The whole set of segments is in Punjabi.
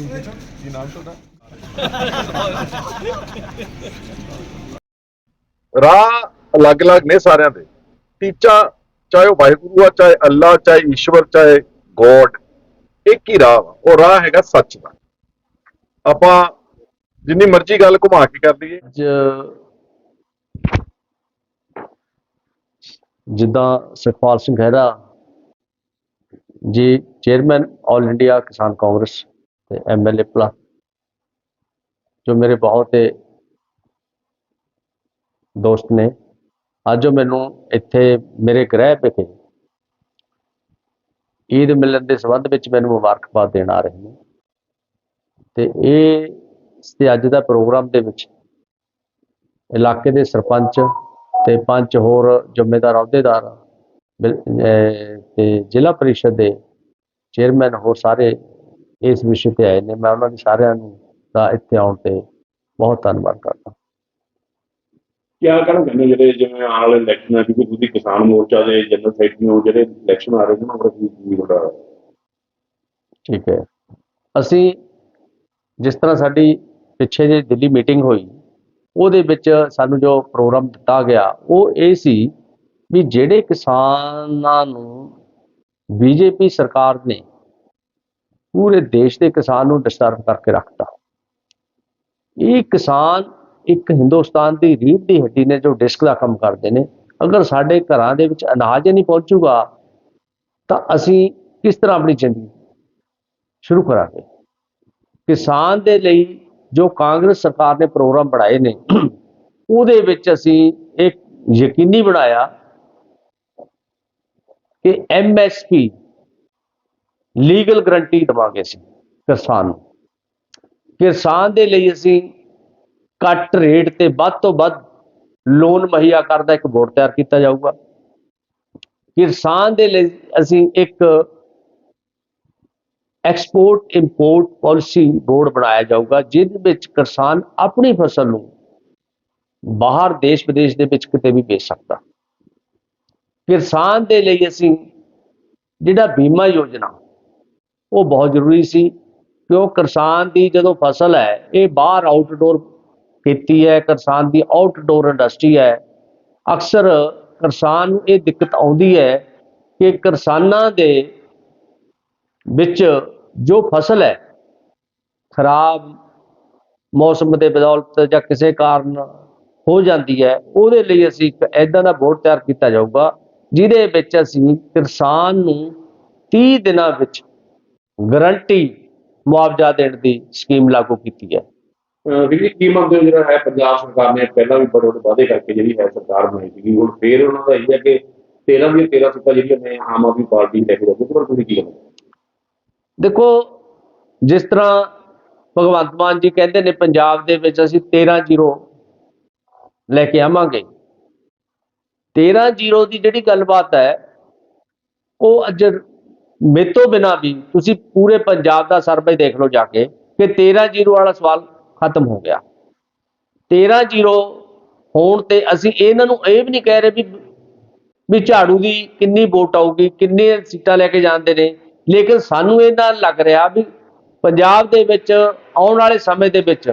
ਕੀ ਨਾਮ ਤੁਹਾਡਾ ਰਾਹ ਅਲੱਗ-ਅਲੱਗ ਨੇ ਸਾਰਿਆਂ ਦੇ। ਟੀਚਾ, ਚਾਹੇ ਉਹ ਵਾਹਿਗੁਰੂ ਆ, ਚਾਹੇ ਅੱਲਾ, ਚਾਹੇ ਈਸ਼ਵਰ, ਚਾਹੇ ਗੋਡ, ਇੱਕ ਹੀ ਰਾਹ ਵਾ। ਉਹ ਰਾਹ ਹੈਗਾ ਸੱਚ ਦਾ। ਆਪਾਂ ਜਿੰਨੀ ਮਰਜ਼ੀ ਗੱਲ ਘੁਮਾ ਕੇ ਕਰ ਲਈਏ। ਜਿੱਦਾਂ ਸੁਖਪਾਲ ਸਿੰਘ ਖਹਿਰਾ ਜੀ, ਚੇਅਰਮੈਨ ਆਲ ਇੰਡੀਆ ਕਿਸਾਨ ਕਾਂਗਰਸ ਤੇ ਐਮਐਲਏ ਪਲਾ ਜੋ ਮੇਰੇ ਬਹੁਤ ਹੀ ਦੋਸਤ ਨੇ। ਅੱਜ ਮੈਨੂੰ ਇੱਥੇ ਮੇਰੇ ਗ੍ਰਹਿ ਵਿਖੇ ਈਦ ਮਿਲਨ ਦੇ ਸੰਬੰਧ ਵਿੱਚ ਮੈਨੂੰ ਮੁਬਾਰਕਬਾਦ ਦੇਣ ਆ ਰਹੇ ਨੇ। ਤੇ ਇਹ ਤੇ ਅੱਜ ਦਾ ਪ੍ਰੋਗਰਾਮ ਦੇ ਵਿੱਚ ਇਲਾਕੇ ਦੇ ਸਰਪੰਚ ਤੇ ਪੰਜ ਹੋਰ ਜ਼ਿੰਮੇਦਾਰ ਅਹੁਦੇਦਾਰ ਤੇ ਜ਼ਿਲ੍ਹਾ ਪਰਿਸ਼ਦ ਦੇ ਚੇਅਰਮੈਨ ਹੋਰ ਸਾਰੇ ਇਸ ਵਿਸ਼ੇ ਤੇ ਆਏ ਨੇ। ਮੈਂ ਉਹਨਾਂ ਦੀ ਸਾਰਿਆਂ ਨੂੰ ਦਾ ਇੱਥੇ ਆਉਣ ਤੇ ਬਹੁਤ ਧੰਨਵਾਦ ਕਰਦਾ ਕਿਆ ਚਾਹੁੰਦੇ ਹੋ ਜਿਹੜੇ ਜਿਵੇਂ ਆਉਣ ਵਾਲੇ ਇਲੈਕਸ਼ਨ ਕਿਉਂਕਿ ਤੁਸੀਂ ਕਿਸਾਨ ਮੋਰਚਾ ਦੇ ਜਨਰਲ ਸੈਕਟਰੀ ਹੋ ਜਿਹੜੇ ਇਲੈਕਸ਼ਨ ਆ ਰਹੇ ਨੇ ਉਹਨਾਂ ਦਾ ਤੁਹਾਡਾ ਠੀਕ ਹੈ। ਅਸੀਂ ਜਿਸ ਤਰ੍ਹਾਂ ਸਾਡੀ ਪਿੱਛੇ ਜੇ ਦਿੱਲੀ ਮੀਟਿੰਗ ਹੋਈ ਉਹਦੇ ਵਿੱਚ ਸਾਨੂੰ ਜੋ ਪ੍ਰੋਗਰਾਮ ਦਿੱਤਾ ਗਿਆ ਉਹ ਇਹ ਸੀ ਵੀ ਜਿਹੜੇ ਕਿਸਾਨਾਂ ਨੂੰ ਬੀਜੇਪੀ ਸਰਕਾਰ ਨੇ ਪੂਰੇ ਦੇਸ਼ ਦੇ ਕਿਸਾਨ ਨੂੰ ਡਿਸਟਰਬ ਕਰਕੇ ਰੱਖਤਾ। ਇਹ ਕਿਸਾਨ ਇੱਕ ਹਿੰਦੁਸਤਾਨ ਦੀ ਰੀੜ੍ਹ ਦੀ ਹੱਡੀ ਨੇ ਜੋ ਡਿਸਕ ਦਾ ਕੰਮ ਕਰਦੇ ਨੇ। ਅਗਰ ਸਾਡੇ ਘਰਾਂ ਦੇ ਵਿੱਚ ਅਨਾਜ ਨਹੀਂ ਪਹੁੰਚੂਗਾ, ਤਾਂ ਅਸੀਂ ਕਿਸ ਤਰ੍ਹਾਂ ਆਪਣੀ ਜ਼ਿੰਦਗੀ ਸ਼ੁਰੂ ਕਰਾਂਗੇ? ਕਿਸਾਨ ਦੇ ਲਈ ਜੋ ਕਾਂਗਰਸ ਸਰਕਾਰ ਨੇ ਪ੍ਰੋਗਰਾਮ ਬਣਾਏ ਨੇ, ਉਹਦੇ ਵਿੱਚ ਅਸੀਂ ਇੱਕ ਯਕੀਨੀ ਬਣਾਇਆ ਕਿ ਐਮਐਸਪੀ ਲੀਗਲ ਗਰੰਟੀ ਦਵਾਂਗੇ ਅਸੀਂ ਕਿਸਾਨ ਨੂੰ। ਕਿਸਾਨ ਦੇ ਲਈ ਅਸੀਂ ਘੱਟ ਰੇਟ ਤੇ ਵੱਧ ਤੋਂ ਵੱਧ ਲੋਨ ਮੁਹੱਈਆ ਕਰਦਾ ਇੱਕ ਬੋਰਡ ਤਿਆਰ ਕੀਤਾ ਜਾਊਗਾ। ਕਿਸਾਨ ਦੇ ਲਈ ਅਸੀਂ ਇੱਕ ਐਕਸਪੋਰਟ ਇੰਪੋਰਟ ਪਾਲਿਸੀ ਬੋਰਡ ਬਣਾਇਆ ਜਾਊਗਾ, ਜਿਹਦੇ ਵਿੱਚ ਕਿਸਾਨ ਆਪਣੀ ਫਸਲ ਨੂੰ ਬਾਹਰ ਦੇਸ਼ ਵਿਦੇਸ਼ ਦੇ ਵਿੱਚ ਕਿਤੇ ਵੀ ਵੇਚ ਸਕਦਾ। ਕਿਸਾਨ ਦੇ ਲਈ ਅਸੀਂ ਜਿਹੜਾ ਬੀਮਾ ਯੋਜਨਾ ਉਹ ਬਹੁਤ ਜ਼ਰੂਰੀ ਸੀ, ਕਿਉਂ? ਕਿਸਾਨ ਦੀ ਜਦੋਂ ਫਸਲ ਹੈ, ਇਹ ਬਾਹਰ ਆਊਟਡੋਰ ਖੇਤੀ ਹੈ, ਕਿਸਾਨ ਦੀ ਆਊਟਡੋਰ ਇੰਡਸਟਰੀ ਹੈ। ਅਕਸਰ ਕਿਸਾਨ ਨੂੰ ਇਹ ਦਿੱਕਤ ਆਉਂਦੀ ਹੈ ਕਿ ਕਿਸਾਨਾਂ ਦੇ ਵਿੱਚ ਜੋ ਫਸਲ ਹੈ, ਖਰਾਬ ਮੌਸਮ ਦੇ ਬਦੌਲਤ ਜਾਂ ਕਿਸੇ ਕਾਰਨ ਹੋ ਜਾਂਦੀ ਹੈ, ਉਹਦੇ ਲਈ ਅਸੀਂ ਇੱਕ ਐਦਾਂ ਦਾ ਬੋਰਡ ਤਿਆਰ ਕੀਤਾ ਜਾਊਗਾ, ਜਿਹਦੇ ਵਿੱਚ ਅਸੀਂ ਕਿਸਾਨ ਨੂੰ 30 ਦਿਨਾਂ ਵਿੱਚ ਗਰੰਟੀ ਮੁਆਵਜ਼ਾ ਦੇਣ ਦੀ ਸਕੀਮ ਲਾਗੂ ਕੀਤੀ ਹੈ। ਵੀਰ ਜੀ ਕੀ ਮੰਨਦੇ ਹੋ ਜਿਹੜਾ ਹੈ ਪੰਜਾਬ ਸਰਕਾਰ ਨੇ ਪਹਿਲਾਂ ਵੀ ਬੜੇ ਵੱਡੇ ਵਾਅਦੇ ਕਰਕੇ ਜਿਹੜੀ ਹੈ ਸਰਕਾਰ ਬਣਾਈ ਸੀਗੀ ਹੁਣ ਫੇਰ ਉਹਨਾਂ ਦਾ ਇਹ ਹੈ ਕਿ 13 ਦੀਆਂ 13 ਸੀਟਾਂ ਜਿਹੜੀਆਂ ਨੇ ਆਮ ਆਦਮੀ ਪਾਰਟੀ ਲੈ ਕੇ ਉਹਦੇ ਬਾਰੇ ਤੁਸੀਂ ਕੀ ਕਹਿੰਦੇ ਦੇਖੋ ਜਿਸ ਤਰ੍ਹਾਂ ਭਗਵੰਤ ਮਾਨ ਜੀ ਕਹਿੰਦੇ ਨੇ ਪੰਜਾਬ ਦੇ ਵਿੱਚ ਅਸੀਂ 13 ਜ਼ੀਰੋ ਲੈ ਕੇ ਆਵਾਂਗੇ। 13 ਜ਼ੀਰੋ ਦੀ ਜਿਹੜੀ ਗੱਲਬਾਤ ਹੈ ਉਹ ਅੱਜ ਮੇਤੋਂ ਬਿਨਾ ਵੀ ਤੁਸੀਂ ਪੂਰੇ ਪੰਜਾਬ ਦਾ ਸਰਵੇ ਦੇਖ ਲਓ ਜਾ ਕੇ ਕਿ 13 ਜ਼ੀਰੋ ਵਾਲਾ ਸਵਾਲ ਖਤਮ ਹੋ ਗਿਆ। 13 ਜ਼ੀਰੋ ਹੋਣ ਤੇ ਅਸੀਂ ਇਹਨਾਂ ਨੂੰ ਇਹ ਵੀ ਨਹੀਂ ਕਹਿ ਰਹੇ ਵੀ ਵੀ ਝਾੜੂ ਦੀ ਕਿੰਨੀ ਵੋਟ ਆਊਗੀ, ਕਿੰਨੀਆਂ ਸੀਟਾਂ ਲੈ ਕੇ ਜਾਂਦੇ ਨੇ। ਲੇਕਿਨ ਸਾਨੂੰ ਇਹ ਨਾਲ ਲੱਗ ਰਿਹਾ ਵੀ ਪੰਜਾਬ ਦੇ ਵਿੱਚ ਆਉਣ ਵਾਲੇ ਸਮੇਂ ਦੇ ਵਿੱਚ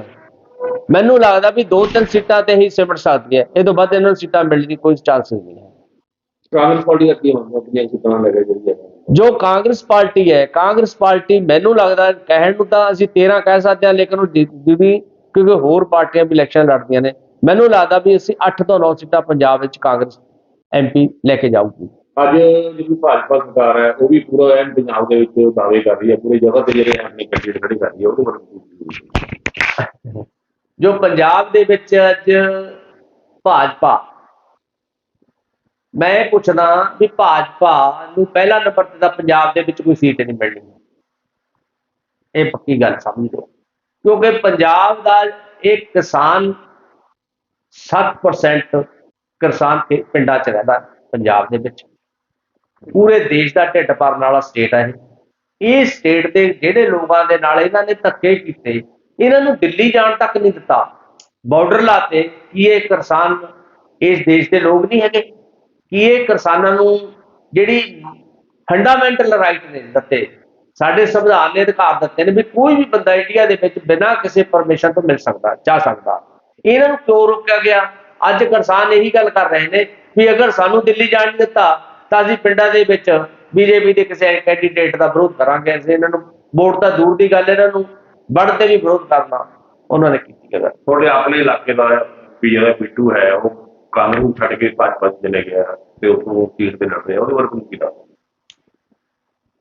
ਮੈਨੂੰ ਲੱਗਦਾ ਵੀ ਦੋ ਤਿੰਨ ਸੀਟਾਂ ਤੇ ਹੀ ਸਿਮਟ ਸਕਦੀ ਹੈ ਇਹ ਤੋਂ ਵੱਧ ਇਹਨਾਂ ਨੂੰ ਸੀਟਾਂ ਮਿਲਣ ਦੀ ਕੋਈ ਚਾਂਸ ਨਹੀਂ ਹੈ। ਕਾਂਗਰਸ ਪਾਰਟੀ ਦਾ ਕੀ ਮੰਨਦੇ ਹੋ ਕਿੰਨੀਆਂ ਸੀਟਾਂ ਲੈ ਕੇ ਜਿਹੜੀ ਹੈ। ਜੋ ਕਾਂਗਰਸ ਪਾਰਟੀ ਹੈ ਕਾਂਗਰਸ ਪਾਰਟੀ ਮੈਨੂੰ ਲੱਗਦਾ ਕਹਿਣ ਨੂੰ ਤਾਂ ਅਸੀਂ 13 ਕਹਿ ਸਕਦੇ ਹਾਂ ਲੇਕਿਨ ਉਹ ਜਿੱਦੀ ਕਿਉਂਕਿ ਹੋਰ ਪਾਰਟੀਆਂ ਵੀ ਇਲੈਕਸ਼ਨ ਲੜਦੀਆਂ ਨੇ ਮੈਨੂੰ ਲੱਗਦਾ ਵੀ ਅਸੀਂ 8 ਤੋਂ 9 ਸੀਟਾਂ ਪੰਜਾਬ ਵਿੱਚ ਕਾਂਗਰਸ ਐਮਪੀ ਲੈ ਕੇ ਜਾਊਗੀ। ਅੱਜ ਜਿਹੜੀ ਭਾਜਪਾ ਸਰਕਾਰ ਹੈ ਉਹ ਵੀ ਪੂਰਾ ਐਨ ਪੰਜਾਬ ਦੇ ਵਿੱਚ ਦਾਅਵੇ ਕਰ ਰਹੀ ਹੈ ਪੂਰੀ ਜਗ੍ਹਾ ਤੇ ਜਿਹੜੇ ਆਪਣੇ ਕੈਂਡੀਡੇਟ ਖੜੀ ਕਰ ਰਹੀ ਹੈ ਉਹਦੇ ਬਾਰੇ ਕੀ? ਜੋ ਪੰਜਾਬ ਦੇ ਵਿੱਚ ਅੱਜ ਭਾਜਪਾ ਮੈਂ ਇਹ ਪੁੱਛਦਾ ਵੀ ਭਾਜਪਾ ਨੂੰ ਪਹਿਲਾ ਨੰਬਰ ਤੇ ਤਾਂ ਪੰਜਾਬ ਦੇ ਵਿੱਚ ਕੋਈ ਸੀਟ ਨਹੀਂ ਮਿਲਣੀ। ਇਹ ਪੱਕੀ ਗੱਲ ਸਮਝ ਲਓ। ਕਿਉਂਕਿ ਪੰਜਾਬ ਦਾ ਇੱਕ ਕਿਸਾਨ 60% ਕਿਸਾਨ ਤੇ ਪਿੰਡਾਂ 'ਚ ਰਹਿੰਦਾ ਪੰਜਾਬ ਦੇ ਵਿੱਚ। ਪੂਰੇ ਦੇਸ਼ ਦਾ ਢਿੱਡ ਭਰਨ ਵਾਲਾ ਸਟੇਟ ਹੈ ਇਹ। ਸਟੇਟ ਦੇ ਜਿਹੜੇ ਲੋਕਾਂ ਦੇ ਨਾਲ ਇਹਨਾਂ ਨੇ ਧੱਕੇ ਕੀਤੇ, ਇਹਨਾਂ ਨੂੰ ਦਿੱਲੀ ਜਾਣ ਤੱਕ ਨਹੀਂ ਦਿੱਤਾ। ਬਾਰਡਰ ਲਾਤੇ ਕੀ ਇਹ ਕਿਸਾਨ ਇਸ ਦੇਸ਼ ਦੇ ਲੋਕ ਨਹੀਂ ਹੈਗੇ। ਕੀ ਇਹ ਕਿਸਾਨਾਂ ਨੂੰ ਜਿਹੜੀ ਫੰਡਾਮੈਂਟਲ ਰਾਈਟ ਨੇ ਦਿੱਤੇ, ਸਾਡੇ ਸੰਵਿਧਾਨ ਨੇ ਅਧਿਕਾਰ ਦਿੱਤੇ ਨੇ ਵੀ ਕੋਈ ਵੀ ਬੰਦਾ ਇੰਡੀਆ ਦੇ ਵਿੱਚ ਬਿਨਾਂ ਕਿਸੇ ਪਰਮਿਸ਼ਨ ਤੋਂ ਮਿਲ ਸਕਦਾ, ਜਾ ਸਕਦਾ। ਇਹਨਾਂ ਨੂੰ ਕਿਉਂ ਰੋਕਿਆ ਗਿਆ? ਅੱਜ ਕਿਸਾਨ ਇਹੀ ਗੱਲ ਕਰ ਰਹੇ ਨੇ ਵੀ ਅਗਰ ਸਾਨੂੰ ਦਿੱਲੀ ਜਾਣ ਦਿੱਤਾ, ਤਾਂ ਅਸੀਂ ਪਿੰਡਾਂ ਦੇ ਵਿੱਚ ਬੀਜੇਪੀ ਦੇ ਕਿਸੇ ਕੈਂਡੀਡੇਟ ਦਾ ਵਿਰੋਧ ਕਰਾਂਗੇ। ਅਸੀਂ ਇਹਨਾਂ ਨੂੰ, ਵੋਟ ਤਾਂ ਦੂਰ ਦੀ ਗੱਲ ਇਹਨਾਂ ਨੂੰ ਵੜ ਤੇ ਵੀ ਵਿਰੋਧ ਕਰਨਾ। ਉਹਨਾਂ ਨੇ ਕੀਤੀ ਗੱਲ ਤੁਹਾਡੇ ਆਪਣੇ ਇਲਾਕੇ ਦਾ ਵੀ ਜਿਹੜਾ ਬਿੱਟੂ ਹੈ, ਉਹ ਕਾਂਗਰਸ ਛੱਡ ਕੇ ਭਾਜਪਾ 'ਚ ਚਲੇ ਗਿਆ ਤੇ ਉਥੋਂ ਸੀਟ ਤੇ ਲੜ ਰਿਹਾ ਉਹਦੇ ਬਾਰੇ ਕੀ ਕੀਤਾ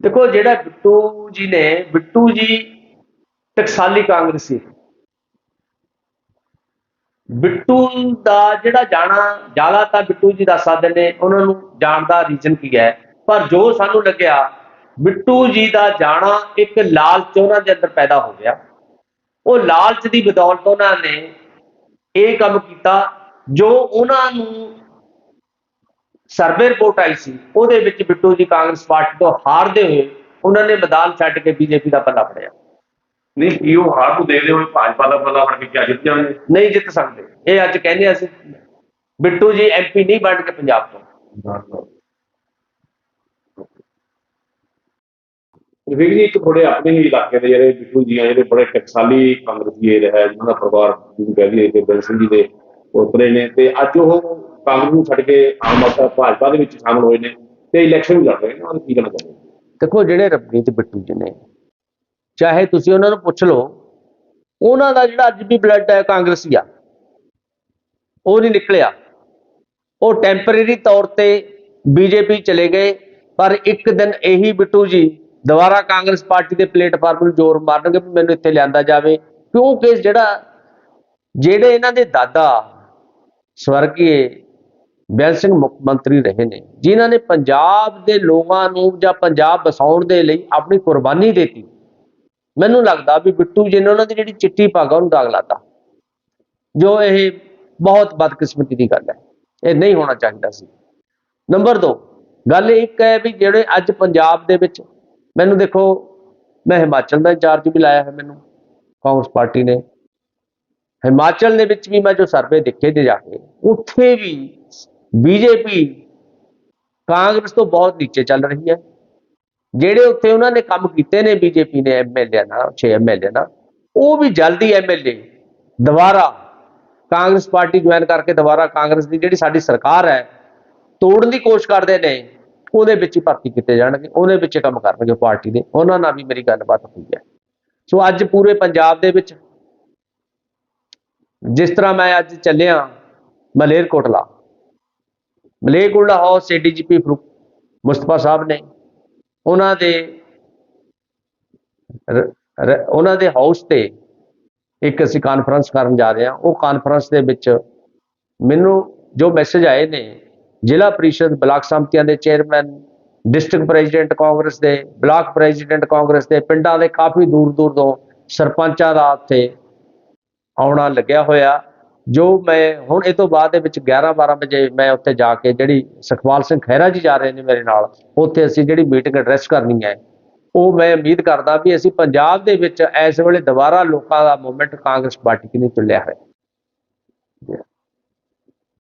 ਦੇਖੋ, ਜਿਹੜਾ ਬਿੱਟੂ ਜੀ ਨੇ, ਬਿੱਟੂ ਜੀ ਟਕਸਾਲੀ ਕਾਂਗਰਸੀ ਬਿੱਟੂ ਦਾ ਜਿਹੜਾ ਜਾਣਾ ਜ਼ਿਆਦਾ ਤਾਂ ਬਿੱਟੂ ਜੀ ਦੱਸ ਸਕਦੇ ਨੇ ਉਹਨਾਂ ਨੂੰ ਜਾਣ ਦਾ ਰੀਜ਼ਨ ਕੀ ਹੈ? ਪਰ ਜੋ ਸਾਨੂੰ ਲੱਗਿਆ, ਬਿੱਟੂ ਜੀ ਦਾ ਜਾਣਾ ਇੱਕ ਲਾਲਚ ਉਹਨਾਂ ਦੇ ਅੰਦਰ ਪੈਦਾ ਹੋ ਗਿਆ। ਉਹ ਲਾਲਚ ਦੀ ਬਦੌਲਤ ਉਹਨਾਂ ਨੇ ਇਹ ਕੰਮ ਕੀਤਾ ਜੋ ਉਹਨਾਂ ਨੂੰ ਸਰਵੇ ਰਿਪੋਰਟ ਆਈ ਸੀ ਉਹਦੇ ਵਿੱਚ ਬਿੱਟੂ ਜੀ ਕਾਂਗਰਸ ਪਾਰਟੀ ਤੋਂ ਹਾਰਦੇ ਹੋਏ ਉਹਨਾਂ ਨੇ ਮੈਦਾਨ ਛੱਡ ਕੇ ਬੀਜੇਪੀ ਦਾ ਪੱਲਾ ਫੜਿਆ। ਨਹੀਂ ਕੀ ਉਹ ਹਾਰ ਨੂੰ ਦੇਖਦੇ ਹੋਏ ਭਾਜਪਾ ਦਾ ਪੱਲਾ ਫੜ ਕੇ ਕਿਆ ਜਿੱਤ ਜਾਣਗੇ? ਨਹੀਂ ਜਿੱਤ ਸਕਦੇ। ਇਹ ਅੱਜ ਕਹਿੰਦੇ ਅਸੀਂ ਬਿੱਟੂ ਜੀ ਐਮਪੀ ਨਹੀਂ ਬਣ ਕੇ ਪੰਜਾਬ ਤੋਂ। ਰਵੀਰ ਜੀ ਇੱਕ ਥੋੜੇ ਆਪਣੇ ਹੀ ਇਲਾਕੇ ਦੇ ਜਿਹੜੇ ਬਿੱਟੂ ਜੀ ਆ ਜਿਹੜੇ ਬੜੇ ਟਕਸਾਲੀ ਕਾਂਗਰਸੀ ਇਹ ਹੈ ਜਿਨ੍ਹਾਂ ਦਾ ਪਰਿਵਾਰ ਜਿਹਨੂੰ ਕਹਿ ਲਈਏ ਕਿ ਬੈਂਸਨ ਜੀ ਦੇ ਪੋਤਰੇ ਨੇ ਤੇ ਅੱਜ ਉਹ ਕਾਂਗਰਸ ਨੂੰ ਛੱਡ ਕੇ ਆਮ ਆਦਮੀ ਭਾਜਪਾ ਦੇ ਵਿੱਚ ਸ਼ਾਮਲ ਹੋਏ ਨੇ ਤੇ ਇਲੈਕਸ਼ਨ ਲੜ ਰਹੇ ਨੇ, ਉਹਨਾਂ ਕੀ ਕਹਿਣਾ ਚਾਹੁੰਦੇ ਦੇਖੋ ਜਿਹੜੇ ਰਵਨੀਤ ਬਿੱਟੂ ਜੀ ਨੇ, ਚਾਹੇ ਤੁਸੀਂ ਉਹਨਾਂ ਨੂੰ ਪੁੱਛ ਲਓ, ਉਹਨਾਂ ਦਾ ਜਿਹੜਾ ਅੱਜ ਵੀ ਬਲੱਡ ਹੈ ਕਾਂਗਰਸੀ ਆ, ਉਹ ਨਹੀਂ ਨਿਕਲਿਆ। ਉਹ ਟੈਂਪਰੇਰੀ ਤੌਰ ਤੇ ਬੀਜੇਪੀ ਚਲੇ ਗਏ, ਪਰ ਇੱਕ ਦਿਨ ਇਹੀ ਬਿੱਟੂ ਜੀ ਦੁਬਾਰਾ ਕਾਂਗਰਸ ਪਾਰਟੀ ਦੇ ਪਲੇਟਫਾਰਮ ਨੂੰ ਜ਼ੋਰ ਮਾਰਨਗੇ ਵੀ ਮੈਨੂੰ ਇੱਥੇ ਲਿਆਂਦਾ ਜਾਵੇ, ਕਿਉਂਕਿ ਜਿਹੜਾ, ਜਿਹੜੇ ਇਹਨਾਂ ਦੇ ਦਾਦਾ ਸਵਰਗੀ ਬੈਲ ਸਿੰਘ ਮੁੱਖ ਮੰਤਰੀ ਰਹੇ ਨੇ, ਜਿਨ੍ਹਾਂ ਨੇ ਪੰਜਾਬ ਦੇ ਲੋਕਾਂ ਨੂੰ ਜਾਂ ਪੰਜਾਬ ਬਸਾਉਣ ਦੇ ਲਈ ਆਪਣੀ ਕੁਰਬਾਨੀ ਦਿੱਤੀ। ਮੈਨੂੰ ਲੱਗਦਾ ਵੀ ਬਿੱਟੂ ਜੀ ਨੇ ਉਹਨਾਂ ਦੀ ਜਿਹੜੀ ਚਿੱਟੀ ਪੱਗ, ਉਹਨੂੰ ਦਾਗ ਲਾਤਾ। ਜੋ ਇਹ ਬਹੁਤ ਬਦਕਿਸਮਤੀ ਦੀ ਗੱਲ ਹੈ। ਇਹ ਨਹੀਂ ਹੋਣਾ ਚਾਹੀਦਾ ਸੀ। ਨੰਬਰ 2 ਗੱਲ ਇੱਕ ਹੈ ਵੀ ਜਿਹੜੇ ਅੱਜ ਪੰਜਾਬ ਦੇ ਵਿੱਚ, ਮੈਨੂੰ ਦੇਖੋ, ਮੈਂ ਹਿਮਾਚਲ ਦਾ ਇੰਚਾਰਜ ਵੀ ਲਾਇਆ ਹੈ ਮੈਨੂੰ, ਕਾਂਗਰਸ ਪਾਰਟੀ ਨੇ। ਹਿਮਾਚਲ ਦੇ ਵਿੱਚ ਵੀ ਮੈਂ ਜੋ ਸਰਵੇ ਦੇਖੇ ਤੇ ਜਾ ਕੇ, ਉੱਥੇ ਵੀ ਬੀਜੇਪੀ ਕਾਂਗਰਸ ਤੋਂ ਬਹੁਤ ਨੀਚੇ ਚੱਲ ਰਹੀ ਹੈ। ਜਿਹੜੇ ਉੱਥੇ ਉਹਨਾਂ ਨੇ ਕੰਮ ਕੀਤੇ ਨੇ ਬੀਜੇਪੀ ਨੇ ਐਮਐਲਏ ਨਾਲ 6 ਐਮਐਲਏ ਨਾਲ, ਉਹ ਵੀ ਜਲਦੀ ਐਮਐਲਏ ਦੁਬਾਰਾ ਕਾਂਗਰਸ ਪਾਰਟੀ ਜੁਆਇਨ ਕਰਕੇ ਦੁਬਾਰਾ ਕਾਂਗਰਸ ਦੀ ਜਿਹੜੀ ਸਾਡੀ ਸਰਕਾਰ ਹੈ, ਤੋੜਨ ਦੀ ਕੋਸ਼ਿਸ਼ ਕਰਦੇ ਨੇ, ਉਹਦੇ ਵਿੱਚ ਹੀ ਭਰਤੀ ਕੀਤੇ ਜਾਣਗੇ, ਉਹਦੇ ਵਿੱਚ ਹੀ ਕੰਮ ਕਰਨਗੇ ਪਾਰਟੀ ਦੇ। ਉਹਨਾਂ ਨਾਲ ਵੀ ਮੇਰੀ ਗੱਲਬਾਤ ਹੋਈ ਹੈ। ਸੋ ਅੱਜ ਪੂਰੇ ਪੰਜਾਬ ਦੇ ਵਿੱਚ ਜਿਸ ਤਰ੍ਹਾਂ ਮੈਂ ਅੱਜ ਚੱਲਿਆ ਮਲੇਰਕੋਟਲਾ। ਮਲੇਰਕੋਟਲਾ ਹਾਊਸ ਏਡੀਜੀਪੀ ਮੁਸਤਫਾ ਸਾਹਿਬ ਨੇ ਉਹਨਾਂ ਦੇ ਉਹਨਾਂ ਦੇ ਹਾਊਸ ਤੇ ਇੱਕ ਅਸੀਂ ਕਾਨਫਰੰਸ ਕਰਨ ਜਾ ਰਹੇ ਹਾਂ। ਉਹ ਕਾਨਫਰੰਸ ਦੇ ਵਿੱਚ ਮੈਨੂੰ ਜੋ ਮੈਸੇਜ ਆਏ ਨੇ, ਜ਼ਿਲ੍ਹਾ ਪ੍ਰੀਸ਼ਦ ਬਲਾਕ ਸੰਮਤੀਆਂ ਦੇ ਚੇਅਰਮੈਨ ਡਿਸਟ੍ਰਿਕਟ ਪ੍ਰੈਜ਼ੀਡੈਂਟ ਕਾਂਗਰਸ ਦੇ, ਬਲਾਕ ਪ੍ਰੈਜ਼ੀਡੈਂਟ ਕਾਂਗਰਸ ਦੇ, ਪਿੰਡਾਂ ਦੇ ਕਾਫੀ ਦੂਰ ਦੂਰ ਤੋਂ ਸਰਪੰਚਾਂ ਦਾ ਉੱਥੇ ਆਉਣਾ ਲੱਗਿਆ ਹੋਇਆ। ਜੋ ਮੈਂ ਹੁਣ ਇਹ ਤੋਂ ਬਾਅਦ ਦੇ ਵਿੱਚ 11 12 ਵਜੇ ਮੈਂ ਉੱਥੇ ਜਾ ਕੇ ਜਿਹੜੀ ਸੁਖਪਾਲ ਸਿੰਘ ਖਹਿਰਾ ਜੀ ਜਾ ਰਹੇ ਨੇ ਮੇਰੇ ਨਾਲ, ਉੱਥੇ ਅਸੀਂ ਜਿਹੜੀ ਮੀਟਿੰਗ ਐਡਰੈਸ ਕਰਨੀ ਹੈ, ਉਹ ਮੈਂ ਉਮੀਦ ਕਰਦਾ ਵੀ ਅਸੀਂ ਪੰਜਾਬ ਦੇ ਵਿੱਚ ਇਸ ਵੇਲੇ ਦੁਬਾਰਾ ਲੋਕਾਂ ਦਾ ਮੂਵਮੈਂਟ ਕਾਂਗਰਸ ਪਾਰਟੀ ਕਿਨੇ ਤੁਲਿਆ ਹੈ।